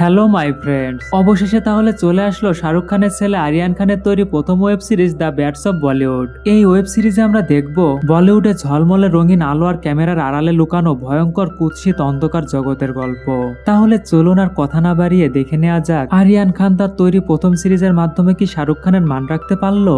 Hello my friends অবশেষে তাহলে চলে আসলো শাহরুখ খানের ছেলে আরিয়ান খানের তৈরি প্রথম web series the bats of Bollywood এই ওয়েব সিরিজে আমরা দেখব বলিউডে ঝলমলে রঙিন আলো আর ক্যামেরার আড়ালে লুকানো ভয়ঙ্কর কুৎসিত অন্ধকার জগতের গল্প। তাহলে চলুন আর কথা না বাড়িয়ে দেখে নেওয়া যাক, আরিয়ান খান তার তৈরি প্রথম সিরিজের মাধ্যমে কি শাহরুখ খানের মান রাখতে পারল?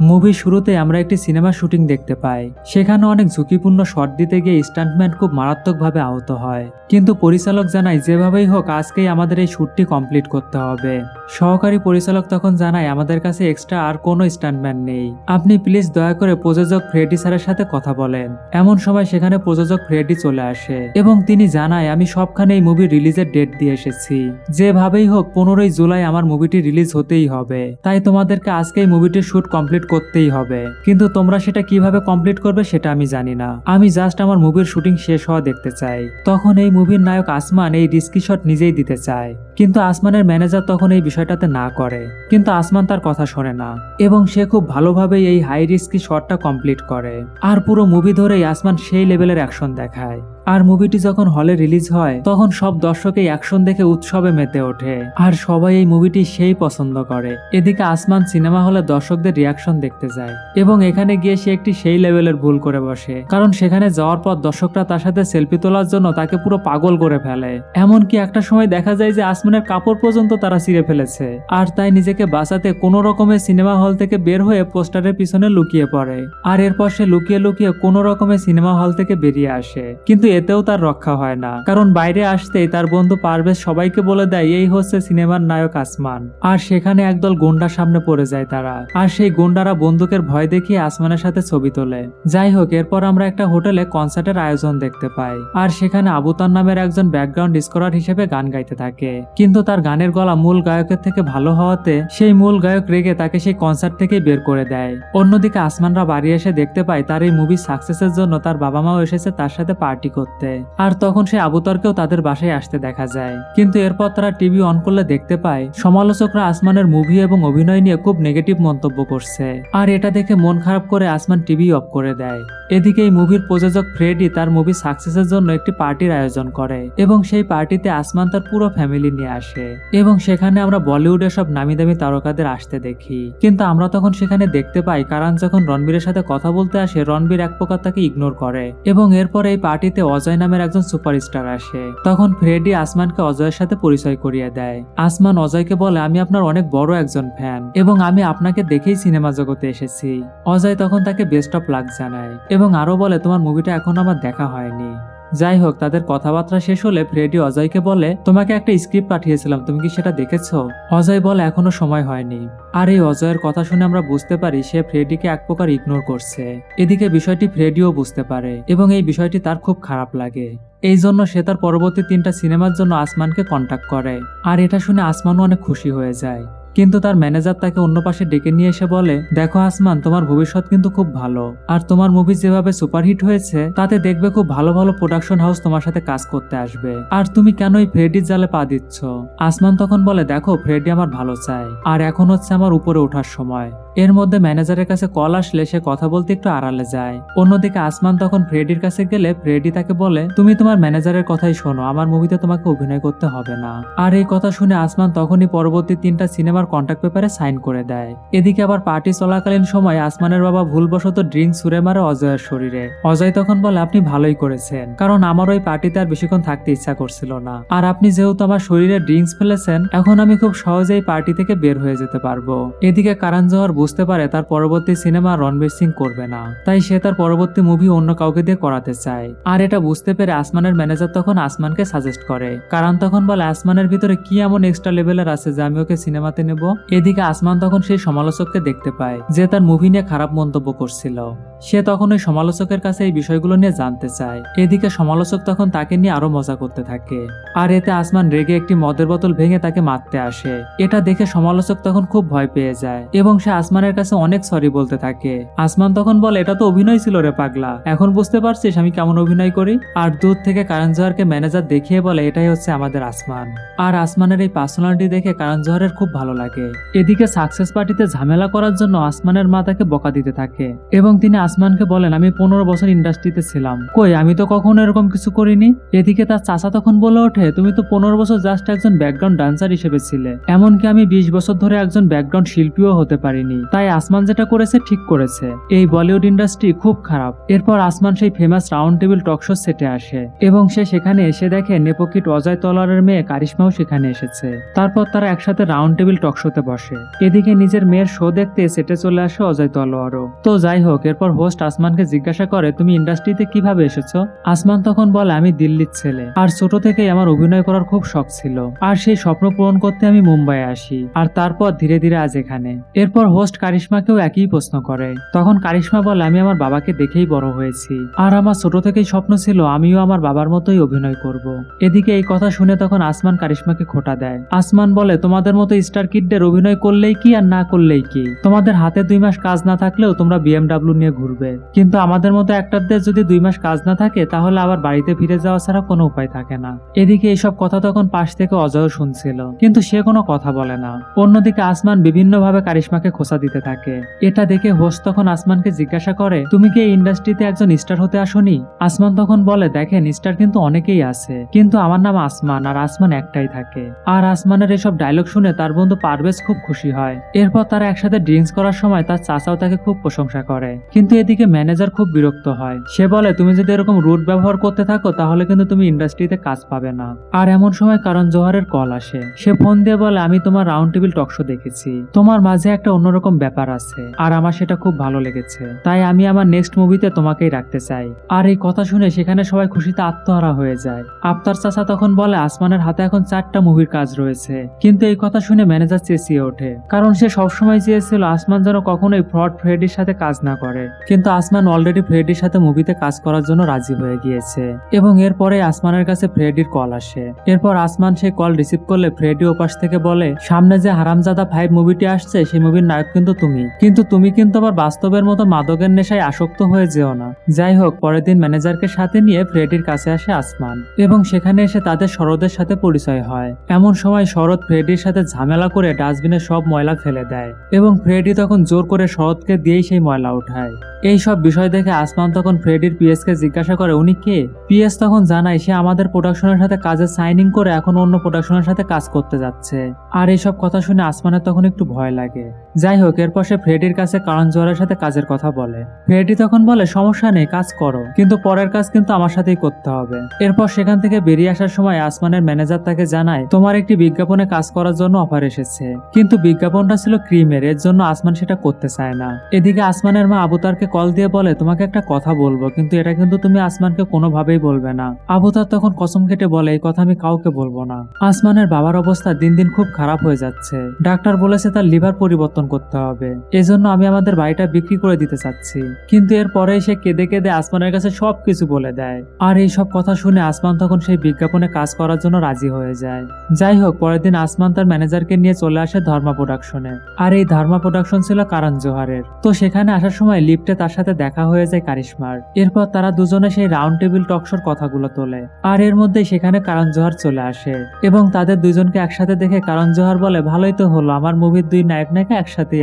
মুভির শুরুতে আমরা একটি সিনেমা শুটিং দেখতে পাই। সেখানে অনেক ঝুঁকিপূর্ণ শট দিতে গিয়ে স্টান্টম্যান খুব মারাত্মকভাবে আহত হয়। কিন্তু পরিচালক জানায়, যেভাবেই হোক, আজকেই আমাদের এই শ্যুটটি কমপ্লিট করতে হবে। সহকারী পরিচালক তখন জানায়, আমাদের কাছে এক্সট্রা আর কোনো স্টান্টম্যান নেই। আপনি প্লিজ দয়া করে প্রযোজক ফ্রেডি স্যারের সাথে কথা বলেন। এমন সময় সেখানে প্রযোজক ফ্রেডি চলে আসে এবং তিনি জানায়, আমি সবখানে এই মুভি রিলিজের ডেট দিয়ে এসেছি। যেভাবেই হোক, পনেরোই জুলাই আমার মুভিটি রিলিজ হতেই হবে। তাই তোমাদেরকে আজকে এই মুভিটির শুট কমপ্লিট করতেই হবে। কিন্তু তোমরা সেটা কীভাবে কমপ্লিট করবে সেটা আমি জানি না। আমি জাস্ট আমার মুভির শুটিং শেষ হওয়া দেখতে চাই। তখন এই মুভির নায়ক আসমান এই রিস্কি শট নিজেই দিতে চায়। কিন্তু আসমানের ম্যানেজার তখন এই বিষয়টাতে না করে। কিন্তু আসমান তার কথা শোনে না, এবং সে খুব ভালোভাবেই এই হাই রিস্কি শটটা কমপ্লিট করে। আর পুরো মুভি ধরেই আসমান সেই লেভেলের অ্যাকশন দেখায়। আর মুভিটি যখন হলে রিলিজ হয়, তখন সব দর্শক এই অ্যাকশন দেখে উৎসবে মেতে ওঠে। আর সবাই এই মুভিটি সেই পছন্দ করে। এদিকে আসমান সিনেমা হলে দর্শকদের রিয়াকশন দেখতে যায়, এবং এখানে গিয়ে সে একটি সেই লেভেলের ভুল করে বসে। কারণ সেখানে যাওয়ার পর দর্শকরা তার সাথে সেলফি তোলার জন্য তাকে পুরো পাগল করে ফেলে। এমনকি একটা সময় দেখা যায় যে আসমানের কাপড় পর্যন্ত তারা ছিঁড়ে ফেলেছে। আর তাই নিজেকে বাঁচাতে কোনো রকমের সিনেমা হল থেকে বের হয়ে পোস্টারের পিছনে লুকিয়ে পড়ে। আর এরপর সে লুকিয়ে লুকিয়ে কোনো রকমের সিনেমা হল থেকে বেরিয়ে আসে। কিন্তু এতেও তার রক্ষা হয় না। কারণ বাইরে আসতেই তার বন্ধু পারভেজ সবাইকে বলে দেয়, এই হচ্ছে সিনেমার নায়ক আসমান। আর সেখানে একদল গুন্ডার সামনে পড়ে যায় তারা। আর সেই গুন্ডারা বন্দুকের ভয় দেখিয়ে আসমানের সাথে ছবি তোলে। যাই হোক, এরপর আমরা একটা হোটেলে কনসার্টের আয়োজন দেখতে পাই। আর সেখানে আবুতার নামের একজন ব্যাকগ্রাউন্ড স্কোরার হিসেবে গান গাইতে থাকে। কিন্তু তার গানের গলা মূল গায়কের থেকে ভালো হওয়াতে সেই মূল গায়ক রেগে তাকে সেই কনসার্ট থেকেই বের করে দেয়। অন্যদিকে আসমানরা বাড়ি এসে দেখতে পায় তার এই মুভি সাকসেসের জন্য তার বাবা মাও এসেছে তার সাথে পার্টি করতে। আর তখন সেই আবুতরকেও তাদের বাসায় আসতে দেখা যায়। কিন্তু এরপর তারা টিভি অন করলে দেখতে পায়, সমালোচকরা আসমানের মুভি এবং অভিনয় নিয়ে খুব নেগেটিভ মন্তব্য করছে। আর এটা দেখে মন খারাপ করে আসমান টিভি অফ করে দেয়। এদিকে এই মুভির প্রযোজক ফ্রেডি তার মুভি সাকসেসের জন্য একটি পার্টির আয়োজন করে এবং সেই পার্টিতে আসমান তার পুরো ফ্যামিলি নিয়ে আসে। এবং সেখানে আমরা বলিউডের সব নামি দামি তারকাদের আসতে দেখি। কিন্তু আমরা তখন সেখানে দেখতে পাই, কারণ যখন রণবীরের সাথে কথা বলতে আসে, রণবীর এক প্রকার তাকে ইগনোর করে। এবং এরপর এই পার্টিতে অজয় নামের একজন সুপারস্টার আসে। তখন ফ্রেডি আসমানকে অজয়ের সাথে পরিচয় করিয়ে দেয়। আসমান অজয়কে বলে, আমি আপনার অনেক বড় একজন ফ্যান, এবং আমি আপনাকে দেখেই সিনেমা জগতে এসেছি। অজয় তখন তাকে বেস্ট অফ লাক জানায়, এবং আরও বলে, তোমার মুভিটা এখন আমার দেখা হয়নি। যাই হোক তাদের কথাবার্তা শেষ হলে ফ্রেডি অজয়কে বলে, তোমাকে একটা স্ক্রিপ্ট পাঠিয়েছিলাম, তুমি কি সেটা দেখেছ? অজয় বলে, এখনও সময় হয়নি। আর এই অজয়ের কথা শুনে আমরা বুঝতে পারি, সে ফ্রেডিকে এক প্রকার ইগনোর করছে। এদিকে বিষয়টি ফ্রেডিও বুঝতে পারে এবং এই বিষয়টি তার খুব খারাপ লাগে। এই জন্য সে তার পরবর্তী তিনটা সিনেমার জন্য আসমানকে কন্ট্যাক্ট করে। আর এটা শুনে আসমানও অনেক খুশি হয়ে যায়। কিন্তু তার ম্যানেজার তাকে অন্য পাশে ডেকে নিয়ে এসে বলে, দেখো আসমান, তোমার ভবিষ্যৎ কিন্তু খুব ভালো। আর তোমার মুভি যেভাবে সুপারহিট হয়েছে, তাতে দেখবে খুব ভালো ভালো প্রোডাকশন হাউস তোমার সাথে কাজ করতে আসবে। আর তুমি কেন এই ফ্রেডির জালে পা দিচ্ছ? আসমান তখন বলে, দেখো ফ্রেডি আমার ভালো চাই আর এখন হচ্ছে আমার উপরে ওঠার সময়। এর মধ্যে ম্যানেজারের কাছে কল আসলে সে কথা বলতে একটু আড়ালে যায়। অন্যদিকে আসমান তখন ফ্রেডির কাছে গেলে ফ্রেডি তাকে বলে, তুমি তোমার ম্যানেজারের কথাই শোনো, আমার মুভিতে তোমাকে অভিনয় করতে হবে না। আর এই কথা শুনে আসমান তখনই পরবর্তী তিনটা সিনেমার কন্ট্যাক্ট পেপারে সাইন করে দেয়। এদিকে আবার পার্টি চলাকালীন সময় আসমানের বাবা ভুলবশত ড্রিঙ্ক ছুড়ে মারে অজয়ের শরীরে। অজয় তখন বলে, আপনি ভালোই করেছেন, কারণ আমার ওই পার্টিতে আর বেশিক্ষণ থাকতে ইচ্ছা করছিল না। আর আপনি যেহেতু আমার শরীরে ড্রিঙ্কস ফেলেছেন, এখন আমি খুব সহজেই পার্টি থেকে বের হয়ে যেতে পারব। এদিকে কারণ জোহর বুঝতে পারে তার পরবর্তী সিনেমা রণবীর সিং করবে না। তাই সে তার পরবর্তী মুভি অন্য কাউকে দিয়ে করাতে চায়। আর এটা বুঝতে পেরে আসমানের ম্যানেজার তখন আসমানকে সাজেস্ট করে। কারণ তখন বলে, আসমানের ভিতরে কি এমন এক্সট্রা লেভেলের আছে যে আমি ওকে সিনেমাতে নেব? এদিকে আসমান তখন সেই সমালোচককে দেখতে পায়, যে তার মুভি নিয়ে খারাপ মন্তব্য করছিল। সে তখন ওই সমালোচকের কাছে এই বিষয়গুলো নিয়ে জানতে চায়। এদিকে সমালোচক তখন তাকে নিয়ে আরও মজা করতে থাকে। আর এতে আসমান রেগে একটি মদের বোতল ভেঙে তাকে মারতে আসে। এটা দেখে সমালোচক তখন খুব ভয় পেয়ে যায়। এবং সে আসমানের কাছে অনেক সরি বলতে থাকে। আসমান তখন বলে, এটা তো অভিনয় ছিল রে পাগলা। এখন বুঝতে পারছিস আমি কেমন অভিনয় করি? আর দূর থেকে কারণ জোহারকে ম্যানেজার দেখিয়ে বলে, এটাই হচ্ছে আমাদের আসমান। আর আসমানের এই পার্সোনালিটি দেখে কারণ জোহারের খুব ভালো লাগে। এদিকে সাকসেস পার্টিতে ঝামেলা করার জন্য আসমানের মা তাকে বকা দিতে থাকে। এবং তিনি আসমানকে বলেন, আমি পনেরো বছর ইন্ডাস্ট্রিতে ছিলাম। কই, আমি তো কখনো এরকম কিছু করিনি? এদিকে তার চাচা তখন বলে ওঠে, তুমি তো পনেরো বছর জাস্ট একজন ব্যাকগ্রাউন্ড ডান্সার হিসেবে ছিলে। এমনকি আমি বিশ বছর ধরে একজন ব্যাকগ্রাউন্ড শিল্পীও হতে পারিনি। তাই আসমান যেটা করেছে ঠিক করেছে। এই বলিউড ইন্ডাস্ট্রি খুব খারাপ। এরপর আসমান সেই ফেমাস রাউন্ড টেবিল টকশো সেটে আসে এবং সে সেখানে এসে দেখে নেপোকিট অজয় তলারের মেয়ে কারিশ্মাও সেখানে এসেছে। তারপর তারা একসাথে রাউন্ড টেবিল টকশোতে বসে। এদিকে নিজের মেয়ের শো দেখতে সেটে চলে আসে অজয় তলোয়ারও। তো যাই হোক, এরপর হোস্ট আসমানকে জিজ্ঞাসা করে, তুমি ইন্ডাস্ট্রিতে কীভাবে এসেছ? আসমান তখন বলে, আমি দিল্লির ছেলে। আর ছোট থেকেই আমার অভিনয় করার খুব শখ ছিল। আর সেই স্বপ্ন পূরণ করতে আমি মুম্বাই আসি। আর তারপর ধীরে ধীরে আজ এখানে। এরপর হোস্ট কারিশ্মাকেও একই প্রশ্ন করে। তখন কারিশ্মা বলে, আমি আমার বাবাকে দেখেই বড় হয়েছি। আর আমার ছোট থেকেই স্বপ্ন ছিল, আমিও আমার বাবার মতোই অভিনয় করব। এদিকে এই কথা শুনে তখন আসমান কারিশ্মাকে খোটা দেয়। আসমান বলে, তোমাদের মতো স্টার কিডদের অভিনয় করলেই কি আর না করলেই কি? তোমাদের হাতে দুই মাস কাজ না থাকলেও তোমরা বিএমডাব্লিউ নিয়ে ঘুরবে। কিন্তু আমাদের মতো একটারদের যদি দুই মাস কাজ না থাকে, তাহলে আবার বাড়িতে ফিরে যাওয়া ছাড়া কোনো উপায় থাকে না। এদিকে এইসব কথা তখন পাশ থেকে অজয় শুনছিল। কিন্তু সে কোনো কথা বলে না। অন্যদিকে আসমান বিভিন্নভাবে কারিশ্মাকে খোসা দিতে থাকে। এটা দেখে হোস্ট তখন আসমানকে জিজ্ঞাসা করে, তুমি কি এই ইন্ডাস্ট্রিতে একজন স্টার হতে আসনি? আসমান তখন বলে, দেখেন, স্টার কিন্তু অনেকেই আছে, কিন্তু আমার নাম আসমান আর আসমান একটাই থাকে। আর আসমানের এসব ডায়লগ শুনে তার বন্ধু পারভেজ খুব খুশি হয়। এরপর তারা একসাথে ড্রিঙ্কস করার সময় তার চাচাও তাকে খুব প্রশংসা করে। কিন্তু এদিকে ম্যানেজার খুব বিরক্ত হয়। সে বলে, তুমি যদি এরকম রুট ব্যবহার করতে থাকো, তাহলে কিন্তু তুমি ইন্ডাস্ট্রিতে কাজ পাবে না। আর এমন সময় কারণ জোহারের কল আসে। সে ফোন দিয়ে বলে, আমি তোমার রাউন্ড টেবিল টকশো দেখেছি। তোমার মাঝে একটা অন্যরকম ব্যাপার আছে। আর আমার সেটা খুব ভালো লেগেছে। তাই আমি আমার নেক্সট মুভিতে তোমাকেই রাখতে চাই। আর এই কথা শুনে সেখানে সবাই খুশিতে আত্মহারা হয়ে যায়। আফতার চাচা তখন বলে, আসমানের হাতে এখন চারটা মুভির কাজ রয়েছে। কিন্তু এই কথা শুনে ম্যানেজার চেঁচিয়ে ওঠে। কারণ সে সবসময় চেয়েছিল আসমান যেন কখনোই ফ্রড ফ্রেডির সাথে কাজ না করে। কিন্তু আসমান অলরেডি ফ্রেডির সাথে মুভিতে কাজ করার জন্য রাজি হয়ে গিয়েছে। এবং এরপরে আসমানের কাছে ফ্রেডির কল আসে। এরপর আসমান সেই কল রিসিভ করলে ফ্রেডি ওপাশ থেকে বলে, সামনে যে হারামজাদা ফাইভ মুভিটি আসছে, সেই মুভির নায়ক কিন্তু তুমি। কিন্তু তুমি কিন্তু আবার বাস্তবের মতো মাদকের নেশায় আসক্ত হয়ে যেও না। যাই হোক, পরের দিন ম্যানেজারকে সাথে নিয়ে ফ্রেডির কাছে আসে আসমান। এবং সেখানে এসে তাদের শরদের সাথে পরিচয় হয়। এমন সময় শরৎ ফ্রেডির সাথে ঝামেলা করে ডাস্টবিনে সব ময়লা ফেলে দেয়। এবং ফ্রেডি তখন জোর করে শরৎকে দিয়েই সেই ময়লা উঠায় এই সব বিষয় দেখে আসমান তখন ফ্রেডির পিএস কে জিজ্ঞাসা করে, উনি কে? পিএস তখন জানায়, সে আমাদের প্রোডাকশনের সাথে কাজে সাইনিং করে এখন অন্য প্রোডাকশনের সাথে কাজ করতে যাচ্ছে। আর এইসব কথা শুনে আসমানের তখন একটু ভয় লাগে। যাই এরপর সে ফ্রেডির কাছে কারণ জোয়ারের সাথে কাজের কথা বলে। ফ্রেডি তখন বলে, সমস্যা নেই, কাজ করো। কিন্তু পরের কাজ কিন্তু আমার সাথেই করতে হবে। এরপর সেখান থেকে বেরিয়ে আসার সময় আসমানের ম্যানেজার তাকে জানায়, তোমার একটি বিজ্ঞাপনে কাজ করার জন্য অফার এসেছে। কিন্তু বিজ্ঞাপনটা ছিল ক্রিমের, এর জন্য আসমান সেটা করতে চায় না। এদিকে আসমানের মা আবুতারকে কল দিয়ে বলে, তোমাকে একটা কথা বলব, কিন্তু এটা কিন্তু তুমি আসমানকে কোনোভাবেই বলবে না। আবুতার তখন কসম কেটে বলে, এই কথা আমি কাউকে বলব না। আসমানের বাবার অবস্থা দিন দিন খুব খারাপ হয়ে যাচ্ছে। ডাক্তার বলেছে তার লিভার পরিবর্তন করতে হবে। এজন্য আমি আমাদের বাড়িটা বিক্রি করে দিতে চাচ্ছি। কিন্তু এরপরে সে কেঁদে কেঁদে আসমানের কাছে সবকিছু বলে দেয়। আর এই সব কথা শুনে আসমান তখন সেই বিজ্ঞাপনে কাজ করার জন্য রাজি হয়ে যায়। যাই হোক, পরের দিন আসমান তার ম্যানেজারকে নিয়ে চলে আসে ধর্মা প্রোডাকশনে। আর এই ধর্মা প্রোডাকশন ছিল কারণ জোহারের তো সেখানে আসার সময় লিফটে তার সাথে দেখা হয়ে যায় কারিশমার। এরপর তারা দুজনে সেই রাউন্ড টেবিল টকশোর কথাগুলো তোলে। আর এর মধ্যে সেখানে কারণ জোহার চলে আসে। এবং তাদের দুজনকে একসাথে দেখে কারণ জোহার বলে, ভালোই তো হলো, আমার মুভির দুই নায়ক নায়িকা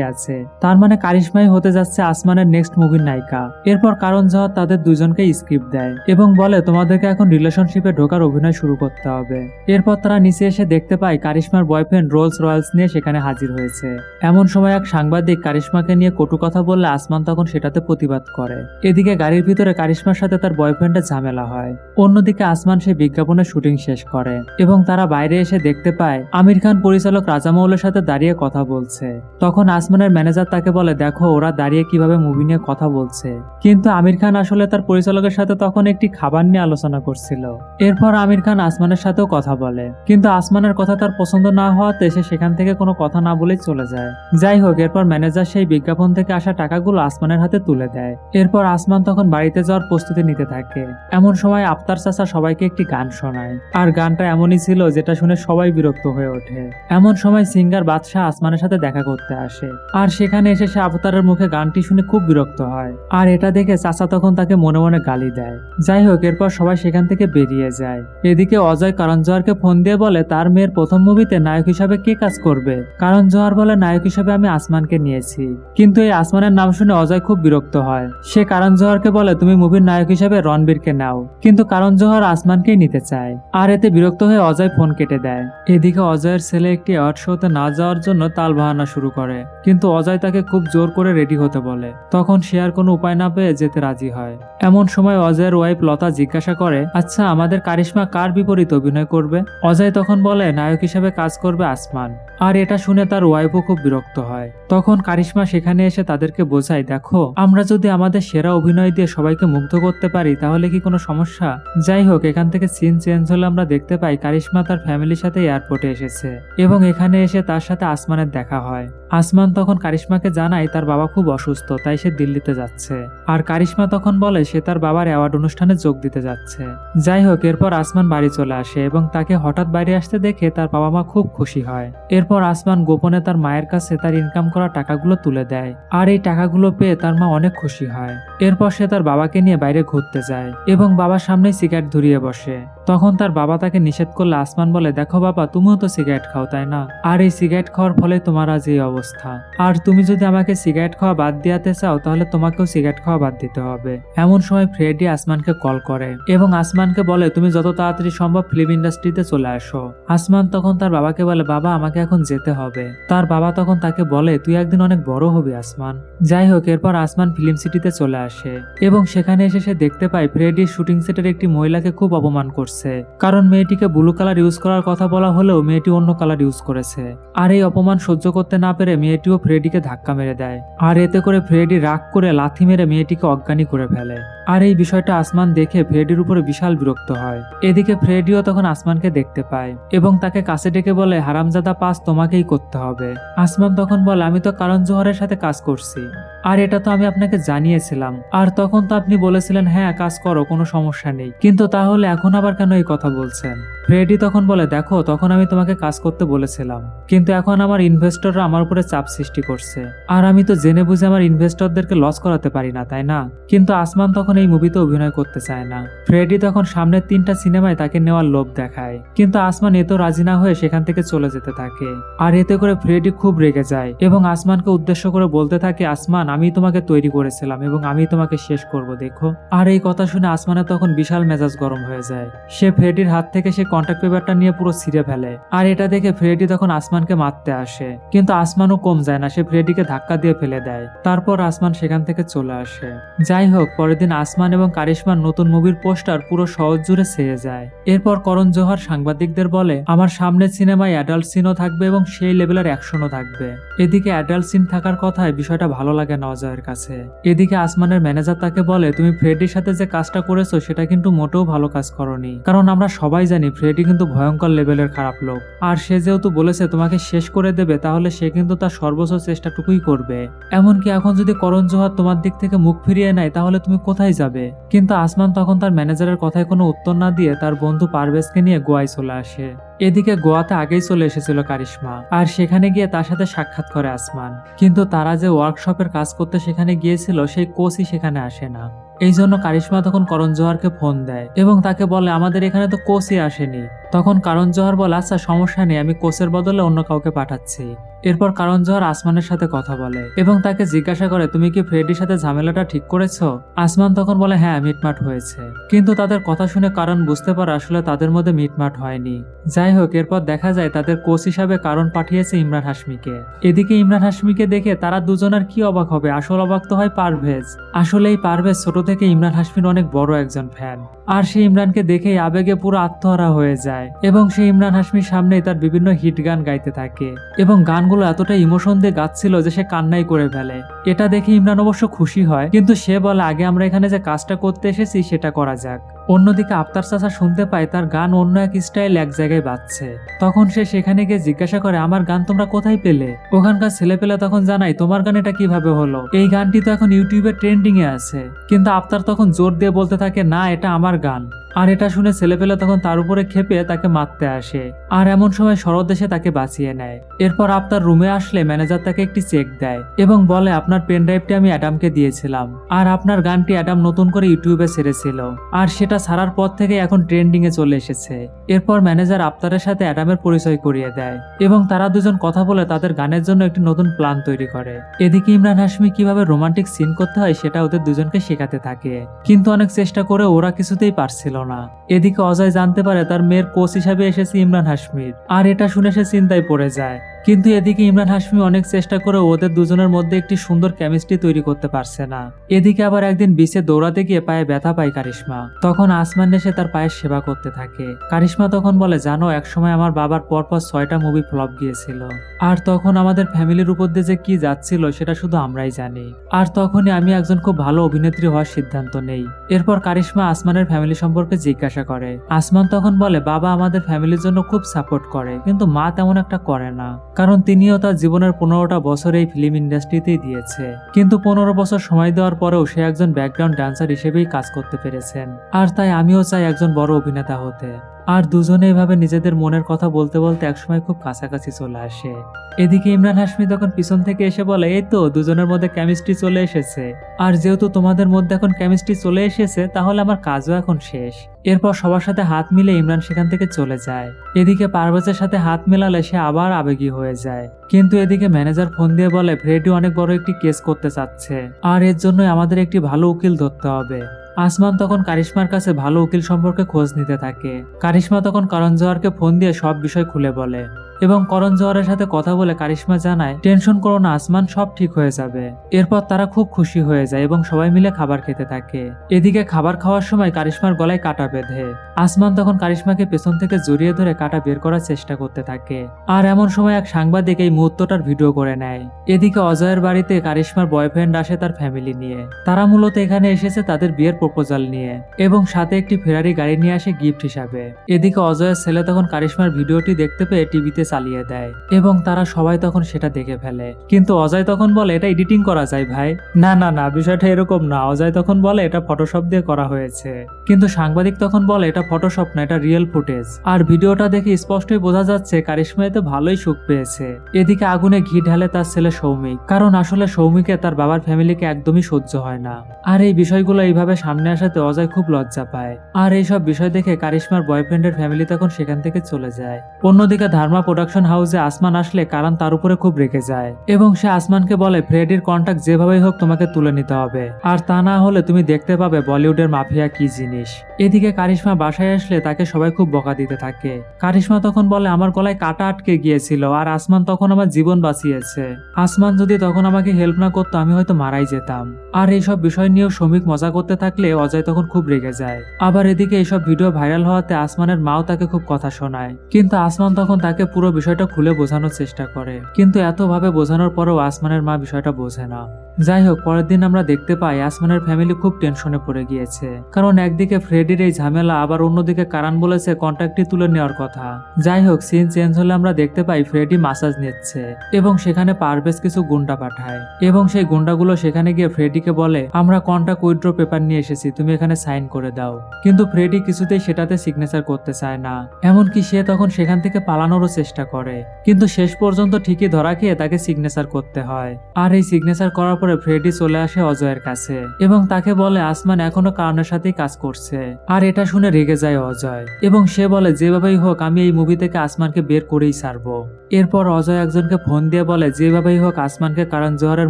একসাথেই আছে। তার মানে কারিশমাই হতে যাচ্ছে আসমানের নেক্সট মুভির নায়িকা। এরপর কারণ জোহার তাদের দুজনকে স্ক্রিপ্ট দেয় এবং বলে, তোমাদেরকে এখন রিলেশনশিপে ঢোকার অভিনয় শুরু করতে হবে। এরপর তারা নিচে এসে দেখতে পায় কারিশমার বয়ফ্রেন্ড রোলস রয়্যালস নিয়ে সেখানে হাজির হয়েছে। এমন সময় এক সাংবাদিক কারিশমাকে নিয়ে কটু কথা বললে আসমান তখন সেটাতে প্রতিবাদ করে। এদিকে গাড়ির ভিতরে কারিশমার সাথে তার বয়ফ্রেন্ডের ঝামেলা হয়। অন্যদিকে আসমান সেই বিজ্ঞাপনের শুটিং শেষ করে এবং তারা বাইরে এসে দেখতে পায়, আমির খান পরিচালক রাজামৌলের সাথে দাঁড়িয়ে কথা বলছে। তখন আসমানের ম্যানেজার তাকে বলে, দেখো, ওরা দাঁড়িয়ে কীভাবে মুভি নিয়ে কথা বলছে। কিন্তু আমির খান আসলে তার পরিচালকের সাথে তখন একটি খাবার নিয়ে আলোচনা করছিল। এরপর আমির খান আসমানের সাথেও কথা বলে। কিন্তু আসমানের কথা তার পছন্দ না হওয়াতে সে সেখান থেকে কোনো কথা না বলেই চলে যায়। যাই হোক, এরপর ম্যানেজার সেই বিজ্ঞাপন থেকে আসা টাকাগুলো আসমানের হাতে তুলে দেয়। এরপর আসমান তখন বাড়িতে যাওয়ার প্রস্তুতি নিতে থাকে। এমন সময় আফতার চাচা সবাইকে একটি গান শোনায়। আর গানটা এমনই ছিল যেটা শুনে সবাই বিরক্ত হয়ে ওঠে। এমন সময় সিঙ্গার বাদশাহ আসমানের সাথে দেখা করতে আসে। আর সেখানে এসে সে আবতারের মুখে গানটি শুনে খুব বিরক্ত হয়। আর এটা দেখে চাচা তখন তাকে মনে মনে গালি দেয়। যাই হোক, এরপর সবাই সেখান থেকে বেরিয়ে যায়। এদিকে অজয় কারণ জোয়ারকে ফোন দিয়ে বলে, তার মেয়ের প্রথম মুভিতে নায়ক হিসাবে কে কাজ করবে? কারণ জোয়ার বলে, নায়ক হিসাবে আমি আসমানকে নিয়েছি। কিন্তু এই আসমানের নাম শুনে অজয় খুব বিরক্ত বিরক্ত হয়। সে কারণ জোহরকে বলে, তুমি মুভির নায়ক হিসেবে রণবীরকে নাও। কিন্তু কারণ জোহর আসমানকেই নিতে চায়। আর এতে বিরক্ত হয়ে অজয় ফোন কেটে দেয়। এদিকে অজয়ের ছেলে একটি অ্যাওয়ার্ড শোতে না যাওয়ার জন্য তাল বাহানা শুরু করে। কিন্তু অজয় তাকে খুব জোর করে রেডি হতে বলে। তখন সে আর কোনো উপায় না পেয়ে যেতে রাজি হয়। এমন সময় অজয়ের ওয়াইফ লতা জিজ্ঞাসা করে আচ্ছা আমাদের কারিশ্মা কার বিপরীত অভিনয় করবে? অজয় তখন বলে, নায়ক হিসেবে কাজ করবে আসমান। আর এটা শুনে তার ওয়াইফও খুব বিরক্ত হয়। তখন কারিশ্মা সেখানে এসে তাদেরকে বোঝায়, দেখো, আমরা যদি আমাদের সেরা অভিনয় দিয়ে সবাইকে মুগ্ধ করতে পারি, তাহলে কি কোনো সমস্যা? যাই হোক, এখান থেকে সিন চেঞ্জ হলে আমরা দেখতে পাই কারিশ্মা তার ফ্যামিলির সাথে এয়ারপোর্টে এসেছে এবং এখানে এসে তার সাথে আসমানের দেখা হয়। আসমান তখন কারিশ্মাকে জানায় তার বাবা খুব অসুস্থ, তাই সে দিল্লিতে যাচ্ছে। আর কারিশ্মা তখন বলে সে তার বাবার অ্যাওয়ার্ড অনুষ্ঠানে যোগ দিতে যাচ্ছে। যাই হোক, এরপর আসমান বাড়ি চলে আসে এবং তাকে হঠাৎ বাইরে আসতে দেখে তার বাবা মা খুব খুশি হয়। এরপর আসমান গোপনে তার মায়ের কাছে তার ইনকাম করা টাকাগুলো তুলে দেয়। আর এই টাকাগুলো পেয়ে তার মা অনেক খুশি হয়। এরপর সে তার বাবাকে নিয়ে বাইরে ঘুরতে যায় এবং বাবার সামনে সিগারেট ধরিয়ে বসে। তখন তার বাবা তাকে নিষেধ করলে আসমান বলে, দেখো বাবা, তুমিও তো সিগারেট খাও, তাই না? আর এই সিগারেট খাওয়ার ফলে তোমার আজ এই অবস্থা। আর তুমি যদি আমাকে সিগারেট খাওয়া বাদ দিয়াতে চাও, তাহলে তোমাকেও সিগারেট খাওয়া বাদ দিতে হবে। এমন সময় ফ্রেডি আসমানকে কল করে এবং আসমানকে বলে, তুমি যত তাড়াতাড়ি সম্ভব ফিল্ম ইন্ডাস্ট্রিতে চলে আসো। আসমান তখন তার বাবাকে বলে, বাবা, আমাকে এখন যেতে হবে। তার বাবা তখন তাকে বলে, তুই একদিন অনেক বড় হবি, আসমান। যাই হোক, এরপর আসমান ফিল্ম সিটিতে চলে আসে এবং সেখানে এসে সে দেখতে পায় ফ্রেডি শুটিং সেটের একটি মহিলাকে খুব অপমান করছে। কারণ মেয়েটিকে ব্লু কালার ইউজ করার কথা বলা হলেও মেয়েটি অন্য কালার ইউজ করেছে। আর এই অপমান সহ্য করতে না পেরে মেয়েটিও ফ্রেডিকে ধাক্কা মেরে দেয়। আর এতে করে ফ্রেডি রাগ করে লাথি মেরে মেয়েটিকে অজ্ঞানী করে ফেলে। আর এই বিষয়টা আসমান দেখে ফ্রেডির উপরে বিশাল বিরক্ত হয়। এদিকে ফ্রেডিও তখন আসমানকে দেখতে পায় এবং তাকে কাছে ডেকে বলে, হারামজাদা পাস তোমাকেই করতে হবে। আসমান তখন বলে, আমি তো কারণ জোহরের সাথে কাজ করছি। আর এটা তো আমি আপনাকে জানিয়েছিলাম। আর তখন তো আপনি বলেছিলেন হ্যাঁ কাজ করো, কোনো সমস্যা নেই। কিন্তু তাহলে এখন আবার কেন এই কথা বলছেন? ফ্রেডি তখন বলে, দেখো, তখন আমি তোমাকে কাজ করতে বলেছিলাম। কিন্তু এখন আমার ইনভেস্টররা আমার উপরে চাপ সৃষ্টি করছে। আর আমি তো জেনে বুঝে আমার ইনভেস্টরদেরকে লস করাতে পারি না, তাই না? কিন্তু আসমান তখন এই মুভিতে অভিনয় করতে চায় না। ফ্রেডি তখন সামনের তিনটা সিনেমায় তাকে নেওয়ার লোভ দেখায়। কিন্তু আসমান এত রাজি না হয়ে সেখান থেকে চলে যেতে থাকে। আর এতে করে ফ্রেডি খুব রেগে যায় এবং আসমানকে উদ্দেশ্য করে বলতে থাকে, আসমান আমি তোমাকে তৈরি করেছিলাম এবং আমি তোমাকে শেষ করব, দেখো। আর এই কথা শুনে আসমানের তখন বিশাল মেজাজ গরম হয়ে যায়। সে ফ্রেডির হাত থেকে সে কন্ট্যাক্ট পেপারটা নিয়ে পুরো ছিঁড়ে ফেলে। আর এটা দেখে ফ্রেডি তখন আসমানকে মারতে আসে। কিন্তু আসমানও কম যায় না, সে ফ্রেডিকে ধাক্কা দিয়ে ফেলে দেয়। তারপর আসমান সেখান থেকে চলে আসে। যাই হোক, পরের দিন আসমান এবং কারিশমার নতুন মুভির পোস্টার পুরো শহর জুড়ে ছেয়ে যায়। এরপর করণ জোহর সাংবাদিকদের বলে, আমার সামনের সিনেমায় অ্যাডাল্ট সিনও থাকবে এবং সেই লেভেলের অ্যাকশনও থাকবে। এদিকে অ্যাডাল্ট সিন থাকার কথায় বিষয়টা ভালো লাগে না অজয়ের কাছে। এদিকে আসমানের ম্যানেজার তাকে বলে, তুমি ফ্রেডির সাথে যে কাজটা করেছ, সেটা কিন্তু মোটেও ভালো কাজ করনি। কারণ আমরা সবাই জানি ফ্রেডি কিন্তু ভয়ঙ্কর লেভেলের খারাপ লোক। আর সে যেহেতু বলেছে তোমাকে শেষ করে দেবে, তাহলে সে কিন্তু তার সর্বোচ্চ চেষ্টাটুকুই করবে। এমনকি এখন যদি করণ জোহার তোমার দিক থেকে মুখ ফিরিয়ে নেয়, তাহলে তুমি কোথায় যাবে? কিন্তু আসমান তখন তার ম্যানেজারের কথায় কোনো উত্তর না দিয়ে তার বন্ধু পারভেজকে নিয়ে গোয়ায় চলে আসে। এদিকে গোয়াতে আগেই চলে এসেছিল কারিশ্মা, আর সেখানে গিয়ে তার সাথে সাক্ষাৎ করে আসমান। কিন্তু তারা যে ওয়ার্কশপের কাজ করতে সেখানে গিয়েছিল, সেই কোচই সেখানে আসে না। এই জন্য কারিশ্মা তখন করণ জোহারকে ফোন দেয় এবং তাকে বলে, আমাদের এখানে তো কোচই আসেনি। তখন কারণ জোহার বলে আচ্ছা সমস্যা নেই, আমি কোচের বদলে অন্য কাউকে পাঠাচ্ছি। এরপর কারণ জোহার আসমানের সাথে কথা বলে এবং তাকে জিজ্ঞাসা করে, তুমি কি ফ্রেডির সাথে ঝামেলাটা ঠিক করেছ? আসমান তখন বলে হ্যাঁ মিটমাট হয়েছে। কিন্তু তাদের কথা শুনে কারণ বুঝতে পারে, আসলে তাদের মধ্যে মিটমাট হয়নি। যাই হোক, এরপর দেখা যায় তাদের কোচ হিসাবে কারণ পাঠিয়েছে ইমরান হাসমিকে এদিকে ইমরান হাসমিকে দেখে তারা দুজনের কি অবাক হবে। আসল অবাক তো হয় পারভেজ। আসলে এই পারভেজ ছোট থেকে ইমরান হাসমির অনেক বড় একজন ফ্যান আর সে ইমরানকে দেখেই আবেগে পুরো আত্মহারা হয়ে যায়। এবং সে ইমরান হাসমির সামনেই তার বিভিন্ন হিট গান গাইতে থাকে। এবং গানগুলো এতটা ইমোশন দিয়ে গাচ্ছিল যে সে কান্নাই করে ফেলে। এটা দেখে ইমরান অবশ্য খুশি হয়, কিন্তু সে বলে, আগে আমরা এখানে যে কাজটা করতে এসেছি, সেটা করা যাক। অন্যদিকে আফতার চাচা শুনতে পায় তার গান অন্য এক স্টাইল এক জায়গায় বাজছে। তখন সে সেখানে গিয়ে জিজ্ঞাসা করে, আমার গান তোমরা কোথায় পেলে? ওখানকার ছেলেপেলে তখন জানাই তোমার গান এটা কীভাবে হলো? এই গানটি তো এখন ইউটিউবে ট্রেন্ডিং এ আছে। কিন্তু আফতার তখন জোর দিয়ে বলতে থাকে, না, এটা আমার গান। আর এটা শুনে ছেলেপেলে তখন তার উপরে খেপে তাকে মারতে আসে। আর এমন সময় শরৎ এসে তাকে বাঁচিয়ে নেয়। এরপর আপনার রুমে আসলে ম্যানেজার তাকে একটি চেক দেয় এবং বলে, আপনার পেন ড্রাইভটি আমি অ্যাডামকে দিয়েছিলাম। আর আপনার গানটি অ্যাডাম নতুন করে ইউটিউবে ছেড়েছিল। আর সেটা ছাড়ার পর থেকে এখন ট্রেন্ডিং এ চলে এসেছে। এরপর ম্যানেজার আফতারের সাথে অ্যাডামের পরিচয় করিয়ে দেয় এবং তারা দুজন কথা বলে তাদের গানের জন্য একটি নতুন প্ল্যান তৈরি করে। এদিকে ইমরান হাশমি কীভাবে রোমান্টিক সিন করতে হয় সেটা ওদের দুজনকে শেখাতে থাকে। কিন্তু অনেক চেষ্টা করে ওরা কিছুতেই পারছিল না। এদিকে অজয় জানতে পারে তার মেয়ের কোচ হিসাবে এসেছে ইমরান হাশমির। আর এটা শুনে সে চিন্তায় পড়ে যায়। কিন্তু এদিকে ইমরান হাশমি অনেক চেষ্টা করে ওদের দুজনের মধ্যে একটি সুন্দর কেমিস্ট্রি তৈরি করতে পারছে না। এদিকে আবার একদিন বিচে দৌড়াতে গিয়ে পায়ে ব্যথা পায় কারিশ্মা। তখন আসমান এসে তার পায়ের সেবা করতে থাকে। কারিশ্মা তখন বলে, জানো, একসময় আমার বাবার পরপর ছয়টা মুভি ফ্লপ গিয়েছিল। আর তখন আমাদের ফ্যামিলির উপর দিয়ে যে কি যাচ্ছিল সেটা শুধু আমরাই জানি। আর তখনই আমি একজন খুব ভালো অভিনেত্রী হওয়ার সিদ্ধান্ত নেই। এরপর কারিশ্মা আসমানের ফ্যামিলি সম্পর্কে জিজ্ঞাসা করে। আসমান তখন বলে, বাবা আমাদের ফ্যামিলির জন্য খুব সাপোর্ট করে, কিন্তু মা তেমন একটা করে না। কারণ তিনিও তার জীবনের পনেরোটা বছর এই ফিল্ম ইন্ডাস্ট্রিতেই দিয়েছে। কিন্তু পনেরো বছর সময় দেওয়ার পরেও সে একজন ব্যাকগ্রাউন্ড ডান্সার হিসেবেই কাজ করতে পেরেছেন। আর তাই আমিও চাই একজন বড় অভিনেতা হতে। আর দুজনে এভাবে নিজেদের মনের কথা বলতে বলতে একসময় খুব কাছাকাছি চলে আসে। এদিকে ইমরান হাশমি তখন পিছন থেকে এসে বলে, এই তো, দুজনের মধ্যে কেমিস্ট্রি চলে এসেছে। আর যেহেতু তোমাদের মধ্যে এখন কেমিস্ট্রি চলে এসেছে, তাহলে আমার কাজও এখন শেষ। এরপর সবার সাথে হাত মিলে ইমরান সেখান থেকে চলে যায়। এদিকে পারভেজের সাথে হাত মেলালে সে আবার আবেগী হয়ে যায়। কিন্তু এদিকে ম্যানেজার ফোন দিয়ে বলে, ফ্রেডি অনেক বড় একটি কেস করতে চাচ্ছে। আর এর জন্যই আমাদের একটি ভালো উকিল ধরতে হবে। আসমান তখন কারিশ্মার কাছে ভালো উকিল সম্পর্কে খোঁজ নিতে থাকে। কারিশ্মা তখন করণ জোয়ারকে ফোন দিয়ে সব বিষয় খুলে বলে এবং করণ জোয়ারের সাথে কথা বলে কারিশ্মা জানায়, টেনশন করো না, আসমান সব ঠিক হয়ে যাবে। এরপর তারা খুব খুশি হয়ে যায় এবং সবাই মিলে খাবার খেতে থাকে। এদিকে খাবার খাওয়ার সময় কারিশ্মার গলায় কাটা বেঁধে। আসমান তখন কারিশ্মাকে পেছন থেকে জড়িয়ে ধরে কাটা বের করার চেষ্টা করতে থাকে। আর এমন সময় এক সাংবাদিক এই মুহূর্তটার ভিডিও করে নেয়। এদিকে অজয়ের বাড়িতে কারিশ্মার বয়ফ্রেন্ড আসে তার ফ্যামিলি নিয়ে। তারা মূলত এখানে এসেছে তাদের বিয়ের প্রপোজাল নিয়ে। এবং সাথে একটি ফেরারি গাড়ি নিয়ে আসে গিফট হিসাবে। এদিকে অজয়ের ছেলে তখন কারিশ্মার ভিডিওটি দেখতে পেয়ে টিভিতে চালিয়ে দেয়। এবং তারা সবাই তখন সেটা দেখে ফেলে। কিন্তু অজয় তখন বলে, এটা এডিটিং করা যায় ভাই। না না না, বিষয়টা এরকম না। অজয় তখন বলে, এটা ফটোশপ দিয়ে করা হয়েছে। কিন্তু সাংবাদিক তখন বলে, এটা ফটোশপ না, এটা রিয়েল ফুটেজ আর ভিডিওটা দেখে স্পষ্টই বোঝা যাচ্ছে, কারিশ্মা এতে ভালোই সুখ পেয়েছে। এদিকে আগুনে ঘি ঢালে তার ছেলে সৌমিক। কারণ আসলে সৌমিকে তার বাবার ফ্যামিলিকে একদমই সহ্য হয় না। আর এই বিষয়গুলো এইভাবে সামনে আসাতে অজয় খুব লজ্জা পায়। আর এইসব বিষয় দেখে কারিশ্মার বয়ফ্রেন্ডের ফ্যামিলি তখন সেখান থেকে চলে যায়। অন্যদিকে ধার্মা প্রোডাকশন হাউসে আসমান আসলে কারণ তার উপরে খুব রেগে যায়। এবং সে আসমানকে বলে, ফ্রেডির কন্ট্যাক্ট যেভাবেই হোক তোমাকে তুলে নিতে হবে। আর তা না হলে তুমি দেখতে পাবে বলিউডের মাফিয়া কি জিনিস। এদিকে কারিশ্মা বাসায় আসলে তাকে সবাই খুব বকা দিতে থাকে। কারিশ্মা তখন বলে, আমার গলায় কাটা আটকে গিয়েছিল আর আসমান তখন আমার জীবন বাঁচিয়েছে। আসমান যদি তখন আমাকে হেল্প না করতো, আমি হয়তো মারাই যেতাম। আর এইসব বিষয় নিয়েও শ্রমিক মজা করতে থাকলে অজয় তখন খুব রেগে যায়। আবার এদিকে এইসব ভিডিও ভাইরাল হওয়াতে আসমানের মাও তাকে খুব কথা শোনায়। কিন্তু আসমান তখন তাকে পুরো বিষয়টা খুলে বোঝানোর চেষ্টা করে। কিন্তু এতভাবে বোঝানোর পরেও আসমানের মা বিষয়টা বোঝে না। যাই হোক, পরের দিন আমরা দেখতে পাই আসমানের ফ্যামিলি খুব টেনশনে পড়ে গিয়েছে। কারণ একদিকে ফ্রেডির এই ঝামেলা, আবার অন্যদিকে কারান বলেছে কন্ট্রাক্টটি তুলে নেওয়ার কথা। যাই হোক সিন চেঞ্জ হলে আমরা দেখতে পাই ফ্রেডি মাসাজ নিচ্ছে এবং সেখানে পারভেজ কিছু গুন্ডা পাঠায়। এবং সেই গুন্ডাগুলো সেখানে গিয়ে ফ্রেডিকে বলে, আমরা কন্ট্রাক্ট উইড্রো পেপার নিয়ে এসেছি, তুমি এখানে সাইন করে দাও। কিন্তু ফ্রেডি কিছুতেই সেটাতে সিগনেচার করতে চায় না। এমনকি সে তখন সেখান থেকে পালানোরও চেষ্টা করে। কিন্তু শেষ পর্যন্ত ঠিকই ধরা খেয়ে তাকে সিগনেচার করতে হয়। আর এই সিগনেচার করার পরে ফ্রেডি চলে আসে অজয়ের কাছে এবং তাকে বলে, আসমান এখনও কারণের সাথেই কাজ করছে। আর এটা শুনে রেগে যায় অজয় এবং সে বলে, যেভাবেই হোক, আমি এই মুভি থেকে আসমানকে বের করেই ছাড়বো। এরপর অজয় একজনকে ফোন দিয়ে বলে, যেভাবেই হোক, আসমানকে কারণ জোহারের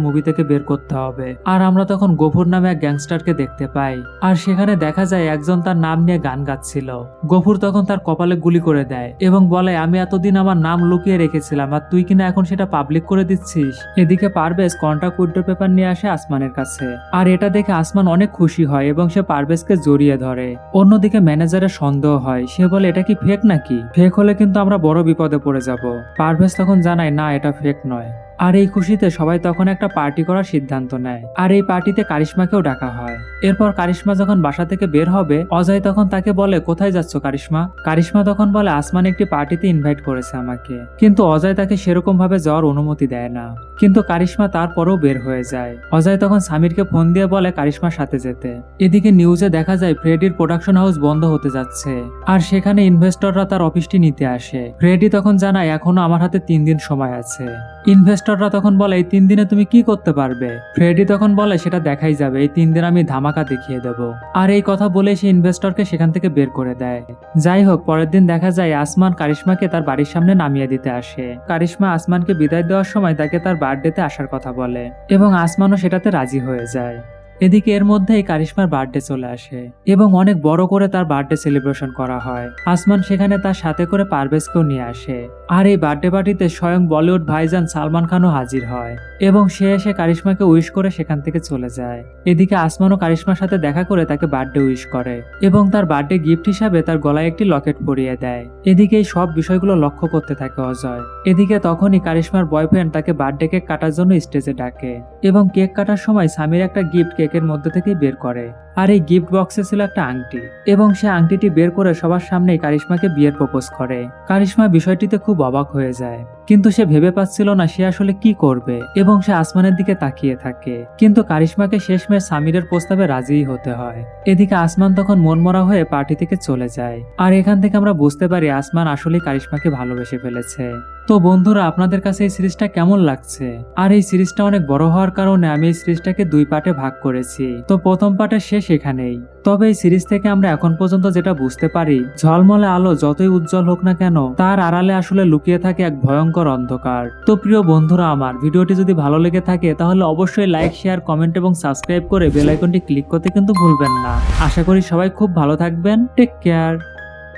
মুভি থেকে বের করতে হবে। আর আমরা তখন গফুর নামে এক গ্যাংস্টারকে দেখতে পাই। আর সেখানে দেখা যায় একজন তার নাম নিয়ে গান গাচ্ছিল। গফুর তখন তার কপালে গুলি করে দেয় এবং বলে, আমি এতদিন আমার নাম লুকিয়ে রেখেছিলাম, আর তুই কিনা এখন সেটা পাবলিক করে দিচ্ছিস? এদিকে পারভেজ কন্ট্রাক্ট উইথড্র পেপার নিয়ে আসে আসমানের কাছে। আর এটা দেখে আসমান অনেক খুশি হয় এবং সে পারভেজকে জড়িয়ে ধরে। অন্যদিকে ম্যানেজারের সন্দেহ হয়। সে বলে, এটা কি ফেক নাকি? ফেক হলে কিন্তু আমরা বড় বিপদে পড়ে যাব। পারভেজ তখন জানায়, না, এটা ফেক নয়। আর এই খুশিতে সবাই তখন একটা পার্টি করার সিদ্ধান্ত নেয়। আর এই পার্টিতে কারিশ্মাকেও ডাকা হয়। এরপর কারিশ্মা যখন বাসা থেকে বের হবে, অজয় তখন তাকে বলে, কোথায় যাচ্ছ কারিশ্মা? কারিশ্মা তখন বলে, আসমান একটি পার্টিতে ইনভাইট করেছে আমাকে। কিন্তু অজয় তাকে সেরকম ভাবে যাওয়ার অনুমতি দেয় না। কিন্তু কারিশ্মা তারপরেও বের হয়ে যায়। অজয় তখন সামিরকে ফোন দিয়ে বলে, কারিশ্মার সাথে যেতে। এদিকে নিউজে দেখা যায়, ফ্রেডির প্রোডাকশন হাউস বন্ধ হতে যাচ্ছে। আর সেখানে ইনভেস্টররা তার অফিসটি নিতে আসে। ফ্রেডি তখন জানায়, এখনও আমার হাতে তিন দিন সময় আছে। ইনভেস্টররা তখন বলে, এই তিন দিনে তুমি কি করতে পারবে? ফ্রেডি তখন বলে, সেটা দেখাই যাবে, এই তিন দিন আমি ধামাকা দেখিয়ে দেব। আর এই কথা বলে সে ইনভেস্টরকে সেখান থেকে বের করে দেয়। যাই হোক, পরের দিন দেখা যায় আসমান কারিশ্মাকে তার বাড়ির সামনে নামিয়ে দিতে আসে। কারিশ্মা আসমানকে বিদায় দেওয়ার সময় তাকে তার বার্থডেতে আসার কথা বলে এবং আসমানও সেটাতে রাজি হয়ে যায়। এদিকে এর মধ্যেই কারিশ্মার বার্থডে চলে আসে এবং অনেক বড় করে তার বার্থডে সেলিব্রেশন করা হয়। আসমান সেখানে তার সাথে করে পারভেজকেও নিয়ে আসে। আর এই বার্থডে পার্টিতে স্বয়ং বলিউড ভাইজান সালমান খানও হাজির হয় এবং সে এসে কারিশ্মাকে উইশ করে সেখান থেকে চলে যায়। এদিকে আসমানও কারিশ্মার সাথে দেখা করে তাকে বার্থডে উইশ করে এবং তার বার্থডে গিফট হিসাবে তার গলায় একটি লকেট পরিয়ে দেয়। এদিকে এই সব বিষয়গুলো লক্ষ্য করতে থাকে অজয়। এদিকে তখনই কারিশ্মার বয়ফ্রেন্ড তাকে বার্থডে কেক কাটার জন্য স্টেজে ডাকে এবং কেক কাটার সময় স্বামীর একটা গিফট কেকের মধ্যে থেকে বের করে। আর এই গিফট বক্সে ছিল একটা আংটি। এবং সে আংটিটি বের করে সবার সামনেই কারিশ্মাকে বিয়ের প্রপোজ করে। কারিশ্মা বিষয়টিতে খুব অবাক হয়ে যায়। কিন্তু সে ভেবে পাচ্ছিল না সে আসলে কি করবে। এবং সে আসমানের দিকে তাকিয়ে থাকে। কিন্তু কারিশ্মাকে শেষমেশ সামিরের প্রস্তাবে রাজিই হতে হয়। এদিকে আসমান তখন মনমরা হয়ে পার্টি থেকে চলে যায়। আর এখান থেকে আমরা বুঝতে পারি আসমান আসলে কারিশ্মাকে ভালোবেসে ফেলেছে। তো বন্ধুরা, আপনাদের কাছে এই সিরিজটা কেমন লাগছে? আর এই সিরিজটা অনেক বড় হওয়ার কারণে আমি এই সিরিজটাকে দুই পার্টে ভাগ করেছি। তো প্রথম পার্টের শেষ এখানেই। তবে এই সিরিজ থেকে আমরা এখন পর্যন্ত যেটা বুঝতে পারি, ঝলমলে আলো যতই উজ্জ্বল হোক না কেন, তার আড়ালে আসলে লুকিয়ে থাকে এক ভয়ঙ্কর অন্ধকার। তো প্রিয় বন্ধুরা আমার, ভিডিওটি যদি ভালো লেগে থাকে, তাহলে অবশ্যই লাইক শেয়ার কমেন্ট এবং সাবস্ক্রাইব করে বেল আইকনটি ক্লিক করতে কিন্তু ভুলবেন না। আশা করি সবাই খুব ভালো থাকবেন। Take care